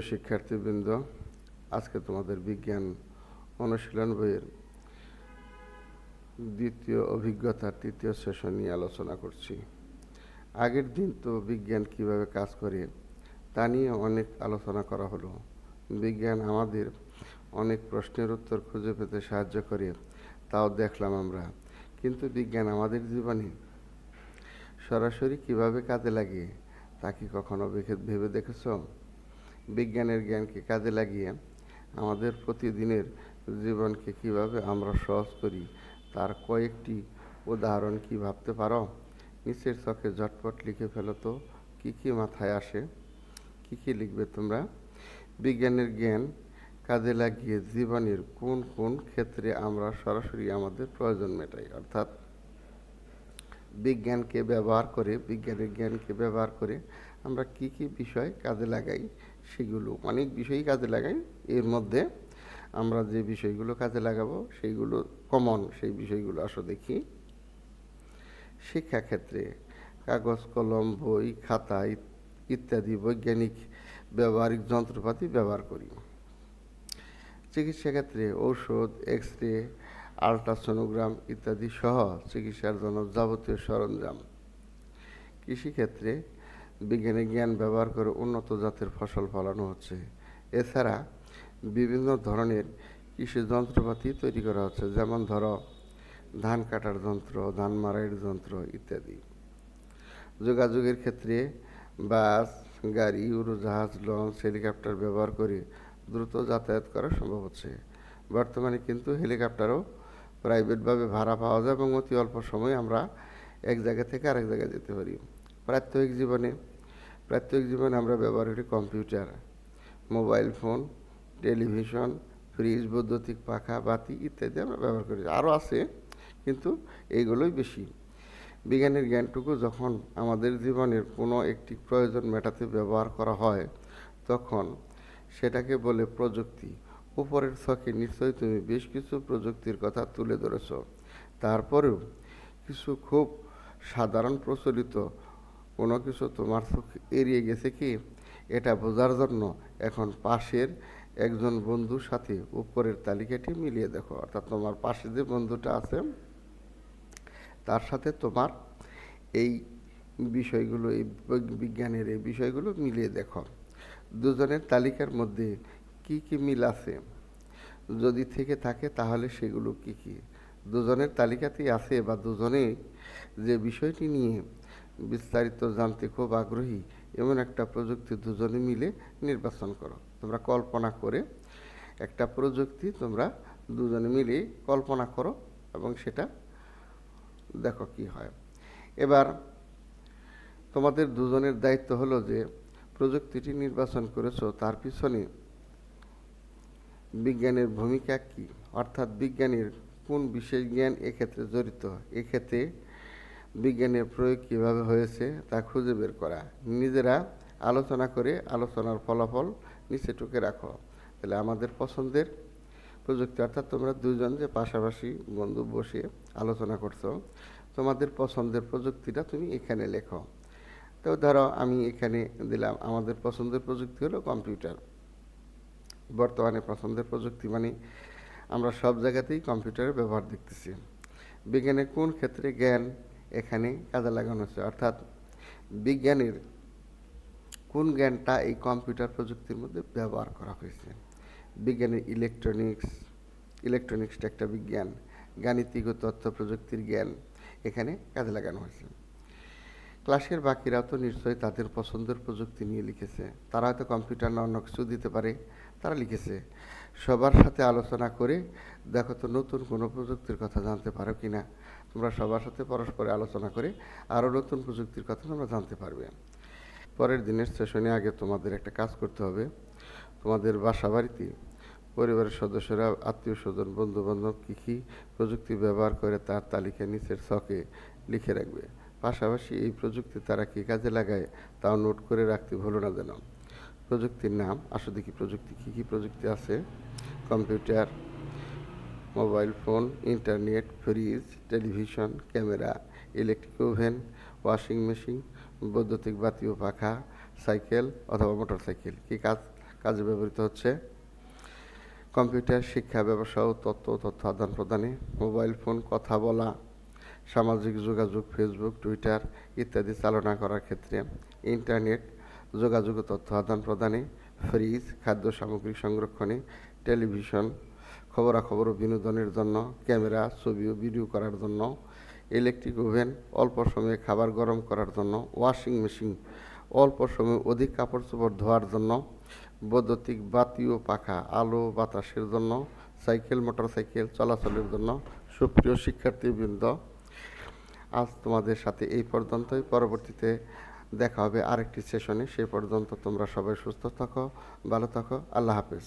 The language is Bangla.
প্রিয় শিক্ষার্থীবৃন্দ আজকে তোমাদের বিজ্ঞান অনুশীলন বইয়ের দ্বিতীয় অভিজ্ঞতার তৃতীয় সেশন নিয়ে আলোচনা করছি। আগের দিন তো বিজ্ঞান কীভাবে কাজ করে তা নিয়ে অনেক আলোচনা করা হলো। বিজ্ঞান আমাদের অনেক প্রশ্নের উত্তর খুঁজে পেতে সাহায্য করে, তাও দেখলাম আমরা। কিন্তু বিজ্ঞান আমাদের জীবনে সরাসরি কীভাবে কাজে লাগে তা কি কখনো ভেবে দেখেছ? বিজ্ঞানের জ্ঞানকে কাজে লাগিয়ে আমাদের প্রতিদিনের জীবনকে কীভাবে আমরা সহজ করি, তার কয়েকটি উদাহরণ কি ভাবতে পারো? নিচের চোখে ঝটপট লিখে ফেলো তো, কী কী মাথায় আসে? কি কি লিখবে তোমরা? বিজ্ঞানের জ্ঞান কাজে লাগিয়ে জীবনের কোন কোন ক্ষেত্রে আমরা সরাসরি আমাদের প্রয়োজন মেটাই? অর্থাৎ বিজ্ঞানকে ব্যবহার করে, বিজ্ঞানের জ্ঞানকে ব্যবহার করে আমরা কি কি বিষয় কাজে লাগাই? সেগুলো অনেক বিষয়ই কাজে লাগাই। এর মধ্যে আমরা যে বিষয়গুলো কাজে লাগাবো সেইগুলো কমন সেই বিষয়গুলো আসো দেখি। শিক্ষাক্ষেত্রে কাগজ, কলম, বই, খাতা ইত্যাদি বৈজ্ঞানিক ব্যবহারিক যন্ত্রপাতি ব্যবহার করি। চিকিৎসা ক্ষেত্রে ঔষধ এক্স রে আলট্রাসোনোগ্রাম ইত্যাদি সহ চিকিৎসার জন্য যাবতীয় সরঞ্জাম। কৃষিক্ষেত্রে বিজ্ঞানের জ্ঞান ব্যবহার করে উন্নত জাতের ফসল ফলানো হচ্ছে। এছাড়া বিভিন্ন ধরনের কৃষি যন্ত্রপাতি তৈরি করা হচ্ছে, যেমন ধরো ধান কাটার যন্ত্র, ধান মারাইয়ের যন্ত্র ইত্যাদি। যোগাযোগের ক্ষেত্রে বাস, গাড়ি, উড়োজাহাজ, লঞ্চ, হেলিকপ্টার ব্যবহার করে দ্রুত যাতায়াত করা সম্ভব হচ্ছে। বর্তমানে কিন্তু হেলিকপ্টারও প্রাইভেটভাবে ভাড়া পাওয়া যায় এবং অতি অল্প সময়ে আমরা এক জায়গা থেকে আরেক জায়গায় যেতে পারি। প্রাত্যহিক জীবনে প্রাত্যহিক জীবনে আমরা ব্যবহার করি computer, mobile phone, television, fridge, বৈদ্যুতিক পাখা, বাতি ইত্যাদি আমরা ব্যবহার করি। আরও আছে, কিন্তু এইগুলোই বেশি। বিজ্ঞানের জ্ঞানটুকু যখন আমাদের জীবনের কোনো একটি প্রয়োজন মেটাতে ব্যবহার করা হয়, তখন সেটাকে বলে প্রযুক্তি। উপরের ছকে নিশ্চয়ই তুমি বেশ কিছু প্রযুক্তির কথা তুলে ধরেছ। তারপরেও কিছু খুব সাধারণ প্রচলিত কোনো কিছু তোমার চোখ এড়িয়ে গেছে কি? এটা বোঝার জন্য এখন পাশের একজন বন্ধুর সাথে উপরের তালিকাটি মিলিয়ে দেখো। অর্থাৎ তোমার পাশে যে বন্ধুটা আছে, তার সাথে তোমার এই বিষয়গুলো, এই বিজ্ঞানের এই বিষয়গুলো মিলিয়ে দেখো। দুজনের তালিকার মধ্যে কি কি মিল আছে? যদি থেকে থাকে তাহলে সেগুলো কি কি? দুজনের তালিকাতেই আছে বা দুজনে যে বিষয়টি নিয়ে বিস্তারিত জানতে খুব আগ্রহী, এমন একটা প্রযুক্তি দুজনে মিলে নির্বাচন করো। তোমরা কল্পনা করে একটা প্রযুক্তি তোমরা দুজনে মিলে কল্পনা করো এবং সেটা দেখো কি হয়। এবার তোমাদের দুজনের দায়িত্ব হলো যে প্রযুক্তিটি নির্বাচন করেছ, তার পিছনে বিজ্ঞানের ভূমিকা কি? অর্থাৎ বিজ্ঞানের কোন বিশেষ জ্ঞান এক্ষেত্রে জড়িত? এক্ষেত্রে বিজ্ঞানের প্রয়োগ কীভাবে হয়েছে তা খুঁজে বের করা। নিজেরা আলোচনা করে আলোচনার ফলাফল নিচে টুকে রাখো। তাহলে আমাদের পছন্দের প্রযুক্তি, অর্থাৎ তোমরা দুজন যে পাশাপাশি বন্ধু বসে আলোচনা করছ, তোমাদের পছন্দের প্রযুক্তিটা তুমি এখানে লেখো। তো ধরো আমি এখানে দিলাম, আমাদের পছন্দের প্রযুক্তি হলো কম্পিউটার। বর্তমানে পছন্দের প্রযুক্তি মানে আমরা সব জায়গাতেই কম্পিউটারের ব্যবহার দেখতেছি। বিজ্ঞানের কোন ক্ষেত্রে জ্ঞান এখানে কাজে লাগানো হচ্ছে। অর্থাৎ বিজ্ঞানের কোন জ্ঞানটা এই কম্পিউটার প্রযুক্তির মধ্যে ব্যবহার করা হয়েছে? বিজ্ঞানের ইলেকট্রনিক্স ইলেকট্রনিক্সটা একটা বিজ্ঞান, গাণিতিক ও তথ্য প্রযুক্তির জ্ঞান এখানে কাজে লাগানো হয়েছে। ক্লাসের বাকিরাও তো নিশ্চয়ই তাদের পছন্দের প্রযুক্তি নিয়ে লিখেছে। তারা হয়তো কম্পিউটার না অন্য কিছু দিতে পারে, তারা লিখেছে। সবার সাথে আলোচনা করে দেখো তো নতুন কোনো প্রযুক্তির কথা জানতে পারো কি না তোমরা সবার সাথে পরস্পরে আলোচনা করে, আরও নতুন প্রযুক্তির কথা তোমরা জানতে পারবে। পরের দিনের সেশনে আগে তোমাদের একটা কাজ করতে হবে। তোমাদের বাসা বাড়িতে পরিবারের সদস্যরা আত্মীয় স্বজন বন্ধু বান্ধব কী কী প্রযুক্তি ব্যবহার করে তার তালিকা নিচের ছকে লিখে রাখবে। পাশাপাশি এই প্রযুক্তি তারা কী কাজে লাগায় তাও নোট করে রাখতে ভুলো না যেন। প্রযুক্তির নাম আসো দেখি প্রযুক্তি কী কী প্রযুক্তি আছে। Computer mobile phone, internet, fridge, television, camera, electric oven, washing machine, বৈদ্যুতিক বাতি ও পাখা, সাইকেল অথবা মোটর সাইকেল কী কাজ, কাজে ব্যবহৃত হচ্ছে? কম্পিউটার, শিক্ষা, ব্যবসা ও তথ্য তথ্য আদান প্রদানে মোবাইল ফোন, কথা বলা, সামাজিক যোগাযোগ, ফেসবুক, টুইটার ইত্যাদি চালনা করার ক্ষেত্রে ইন্টারনেট, যোগাযোগ তথ্য আদান প্রদানে ফ্রিজ, খাদ্য সামগ্রী সংরক্ষণে টেলিভিশন খবরাখবর ও বিনোদনের জন্য, ক্যামেরা, ছবি ও ভিডিও করার জন্য, ইলেকট্রিক ওভেন, অল্প সময়ে খাবার গরম করার জন্য, ওয়াশিং মেশিন, অল্প সময়ে অধিক কাপড় চোপড় ধোয়ার জন্য, বৈদ্যুতিক বাতি ও পাখা, আলো বাতাসের জন্য, সাইকেল, মোটরসাইকেল চলাচলের জন্য, সুপ্রিয় শিক্ষার্থীবৃন্দ, আজ তোমাদের সাথে এই পর্যন্তই। পরবর্তীতে দেখা হবে আরেকটি সেশনে। সেই পর্যন্ত তোমরা সবাই সুস্থ থাকো, ভালো থাকো। আল্লাহ হাফেজ।